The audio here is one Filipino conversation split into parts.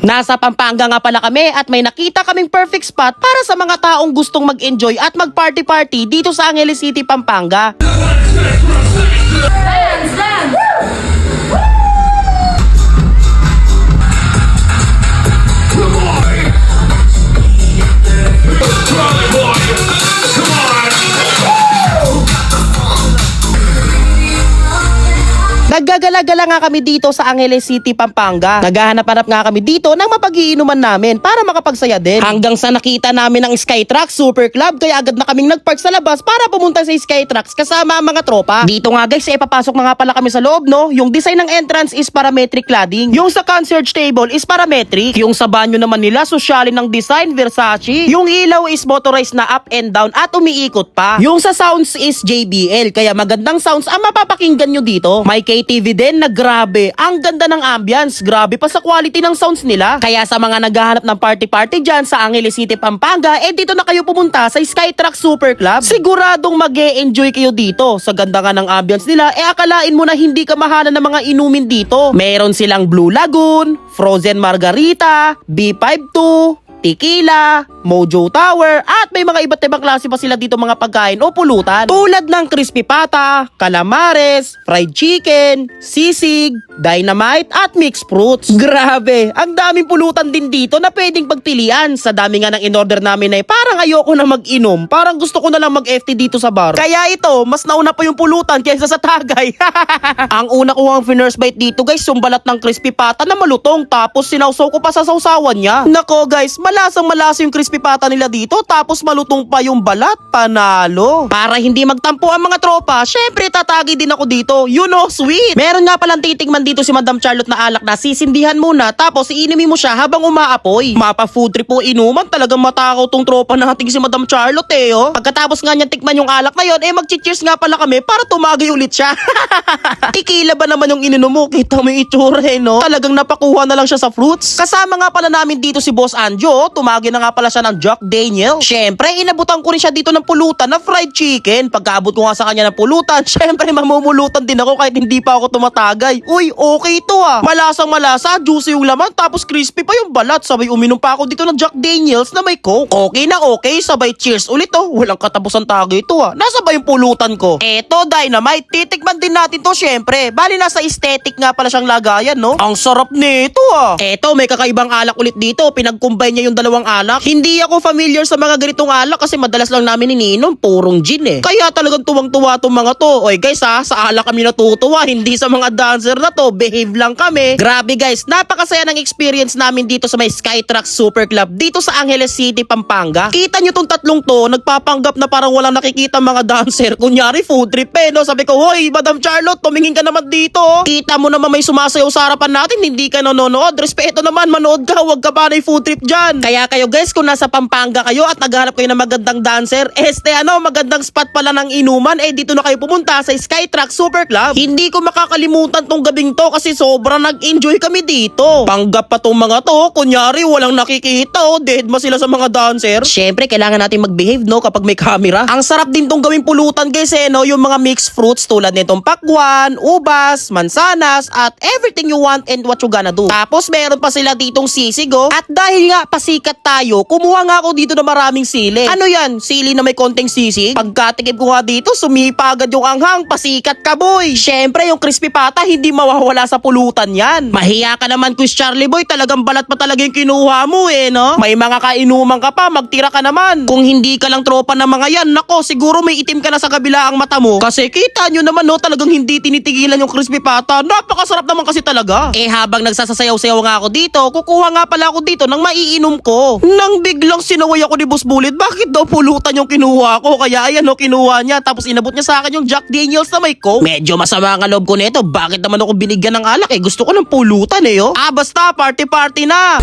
Nasa Pampanga nga pala kami at may nakita kaming perfect spot para sa mga taong gustong mag-enjoy at mag-party-party dito sa Angeles City, Pampanga. Naggagala-gala nga kami dito sa Angeles City, Pampanga. Naghahanap-hanap nga kami dito ng mapag-iinuman namin para makapagsaya din. Hanggang sa nakita namin ang Skytrack Super Club kaya agad na kaming nagpark sa labas para pumunta sa Skytracks kasama ang mga tropa. Dito nga guys, eh papasok na nga pala kami sa loob no. Yung design ng entrance is parametric cladding. Yung sa concierge table is parametric. Yung sa banyo naman nila, sosyalin ng design Versace. Yung ilaw is motorized na up and down at umiikot pa. Yung sa sounds is JBL kaya magandang sounds ang mapapakinggan nyo dito. May KTV din na grabe. Ang ganda ng ambience. Grabe pa sa quality ng sounds nila. Kaya sa mga naghahanap ng party-party dyan sa Angeles City, Pampanga, eh dito na kayo pumunta sa Skytrack Super Club. Siguradong mag enjoy kayo dito. Sa ganda nga ng ambience nila, eh akalain mo na hindi ka mahalan ng mga inumin dito. Meron silang Blue Lagoon, Frozen Margarita, B52, Tequila, Mojo Tower, at may mga iba't ibang klase pa sila dito mga pagkain o pulutan. Tulad ng crispy pata, calamares, fried chicken, sisig, dynamite, at mixed fruits. Grabe, ang daming pulutan din dito na pwedeng pagpilian. Sa dami nga ng in-order namin ay parang ayoko na mag-inom. Parang gusto ko na lang mag-FT dito sa bar. Kaya ito, mas nauna pa yung pulutan kaysa sa tagay. ang una ko ang first bite dito guys, yung balat ng crispy pata na malutong tapos sinawsaw ko pa sa sausawan niya. Nako guys, malasang malasa yung crispy pata nila dito tapos malutong pa yung balat. Panalo. Para hindi magtampo ang mga tropa, syempre tatagi din ako dito. You know, sweet. Meron nga palang titikman dito si Madam Charlotte na alak na sisindihan muna tapos iinimin mo siya habang umaapoy. Mapa food trip po inuman talagang matakaw tong tropa nating si Madam Charlotte eh oh. Pagkatapos nga niya tikman yung alak na yon, eh mag-cheers nga pala kami para tumagi ulit siya. Tikila ba naman yung ininom mo? Kita mo yung itsura eh, no? Talagang napakuha na lang siya sa fruits. Kasama nga pala namin dito si Boss Anjo. Tumagi na nga pala siya ng Jack Daniel. Syempre, inabutan ko rin siya dito ng pulutan na fried chicken. Pagkaabot ko nga sa kanya ng pulutan, syempre mamumulutan din ako kahit hindi pa ako tumatagay. Uy, okay to ah. Malasang malasa, juicy yung laman, tapos crispy pa yung balat. Sabay uminom pa ako dito ng Jack Daniels na may coke. Okay na okay, sabay cheers ulit oh. Walang katapusan tagay ito ah. Nasa ba yung pulutan ko? Eto, dynamite. Titikman din natin to syempre. Bali nasa aesthetic nga pala siyang lagayan, no? Ang sarap nito ah. Eto, may kakaibang alak ulit dito. Pinag-combine niya yung dalawang alak. Hindi ako familiar sa mga ganitong alak kasi madalas lang namin ininom. Purong gin eh. Kaya talagang tuwang-tuwa tong mga to. Oy guys ha, sa alak kami natutuwa. Hindi sa mga dancer na to. Behave lang kami. Grabe guys, napakasaya ng experience namin dito sa may Skytrack Super Club dito sa Angeles City, Pampanga. Kita nyo tong tatlong to, nagpapanggap na parang walang nakikita mga dancer. Kunyari food trip eh, no? Sabi ko, hoy, Madam Charlotte, tumingin ka naman dito. Kita mo naman may sumasayaw sa harapan natin, hindi ka nanonood. Respeto naman, manood ka, huwag ka pa na food trip dyan. Kaya kayo guys, kung nasa Pampanga kayo at naghahanap kayo ng magandang dancer, este ano, magandang spot pala ng inuman, eh dito na kayo pumunta sa Skytrack Super Club. Hindi ko makakalimutan tong gabing to kasi sobrang nag-enjoy kami dito. Panggap pa tong mga to, kunyari walang nakikita oh, dead ma sila sa mga dancer. Syempre, kailangan natin mag-behave no kapag may camera. Ang sarap din tong gawing pulutan guys eh no, yung mga mixed fruits tulad nitong pakwan, ubas, mansanas, at everything you want and what you gonna do. Tapos meron pa sila ditong sisig oh. At dahil nga pasikat tayo, kumuha nga ako dito ng maraming sili. Ano yan? Sili na may konting sisig? Pagkatikim ko nga dito, sumipa agad yung anghang, pasikat ka boy. Syempre, yung crispy pata, hindi mawawala sa pulutan yan. Mahiya ka naman, Quiz Charlie Boy, talagang balat pa talaga yung kinuha mo eh, no? May mga kainuman ka pa, magtira ka naman. Kung hindi ka lang tropa ng mga yan, nako, siguro may itim ka na sa kabila ang mata mo. Kasi kita nyo naman, no, talagang hindi tinitigilan yung crispy pata. Napakasarap naman kasi talaga. Eh, habang nagsasasayaw-sayaw nga ako dito, kukuha nga pala ako dito ng maiinom ko. Nang biglang sinaway ako ni Boss Bullet, bakit daw pulutan yung kinuha ko? Kaya ayan, no, kinuha niya. Tapos inabot niya sa akin yung Jack Daniels na may coke. Medyo masama ang loob ko nito. Bakit naman ako binigyan ng alak? Eh, gusto ko ng pulutan eh, oh. Ah, basta, party-party na.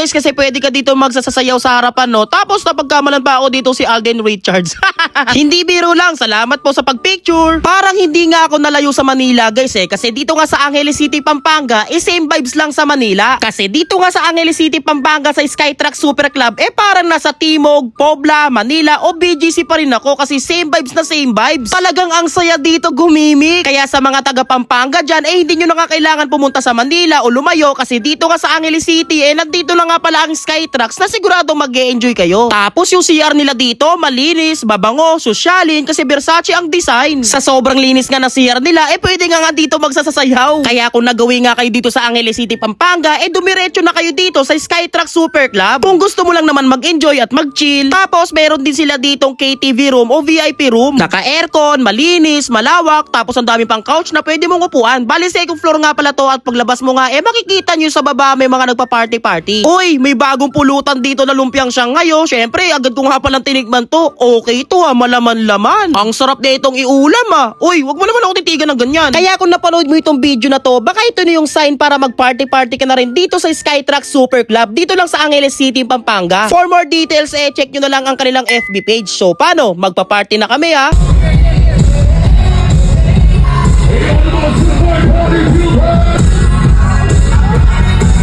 Guys kasi pwede ka dito magsasayaw sa harapan no. Tapos napagkamalan pa ako dito si Alden Richards. hindi biro lang. Salamat po sa pagpicture. Parang hindi nga ako nalayo sa Manila guys eh. Kasi dito nga sa Angeles City, Pampanga, eh same vibes lang sa Manila. Kasi dito nga sa Angeles City, Pampanga sa Skytrack Super Club, eh parang nasa Timog, Pobla, Manila o BGC pa rin ako kasi same vibes na same vibes. Talagang ang saya dito gumimik. Kaya sa mga taga Pampanga dyan, eh hindi nyo na nga kailangan pumunta sa Manila o lumayo kasi dito nga sa Angeles City, eh nandito na nga pala ang Skytrax na siguradong mag enjoy kayo. Tapos yung CR nila dito, malinis, babango, sosyalin kasi Versace ang design. Sa sobrang linis nga na CR nila, eh pwede nga nga dito magsasayaw. Kaya kung nagawi nga kayo dito sa Angeles City, Pampanga, eh dumiretso na kayo dito sa Skytrack Super Club. Kung gusto mo lang naman mag-enjoy at mag-chill. Tapos meron din sila ditong KTV room o VIP room. Naka-aircon, malinis, malawak, tapos ang dami pang couch na pwede mong upuan. Bali second floor nga pala to at paglabas mo nga, eh makikita nyo sa baba may mga nagpa-party-party. Uy, may bagong pulutan dito na lumpiang Shanghai oh. Syempre, agad ko nga palang tinikman to. Okay to ha, malaman-laman. Ang sarap na itong iulam ah. Uy, wag mo naman ako titigan ng ganyan. Kaya kung napanood mo itong video na to, baka ito na yung sign para mag-party-party ka na rin dito sa Skytrack Super Club dito lang sa Angeles City, Pampanga. For more details, eh, check nyo na lang ang kanilang FB page. So, paano? Magpa-party na kami ah.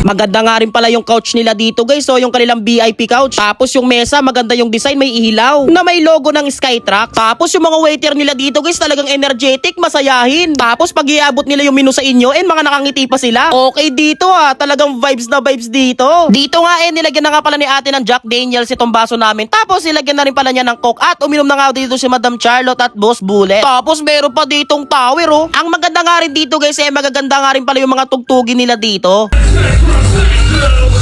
Maganda nga rin pala yung couch nila dito guys. So yung kanilang VIP couch. Tapos yung mesa, maganda yung design. May ihilaw na may logo ng Skytrack. Tapos yung mga waiter nila dito guys, talagang energetic, masayahin. Tapos pag iabot nila yung menu sa inyo, eh mga nakangiti pa sila. Okay dito ah. Talagang vibes na vibes dito. Dito nga eh, nilagyan na nga pala ni ate ng Jack Daniels itong baso namin. Tapos nilagyan na rin pala niya ng Coke. At uminom na nga dito si Madam Charlotte at Boss Bullet. Tapos meron pa ditong tower oh. Ang maganda nga rin dito guys, eh magaganda nga rin pala yung mga tugtugin nila dito. Let's go.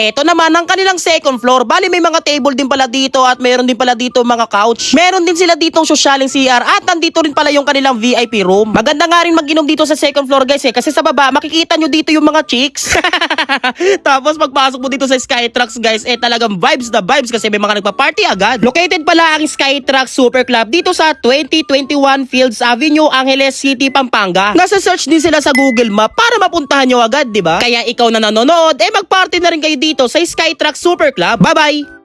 Eto naman ang kanilang second floor. Bali may mga table din pala dito at meron din pala dito mga couch. Meron din sila ditong sosyaling CR at nandito rin pala yung kanilang VIP room. Maganda nga rin mag-inom dito sa second floor guys eh kasi sa baba makikita nyo dito yung mga chicks. Tapos pagpasok mo dito sa Skytrax guys eh talagang vibes na vibes kasi may mga nagpa-party agad. Located pala ang Skytrax Super Club dito sa 2021 Fields Avenue, Angeles City, Pampanga. Nasa search din sila sa Google Map para mapuntahan nyo agad, di ba? Kaya ikaw na nanonood, eh mag-party na rin kayo dito sa Skytrack Super Club. Bye-bye!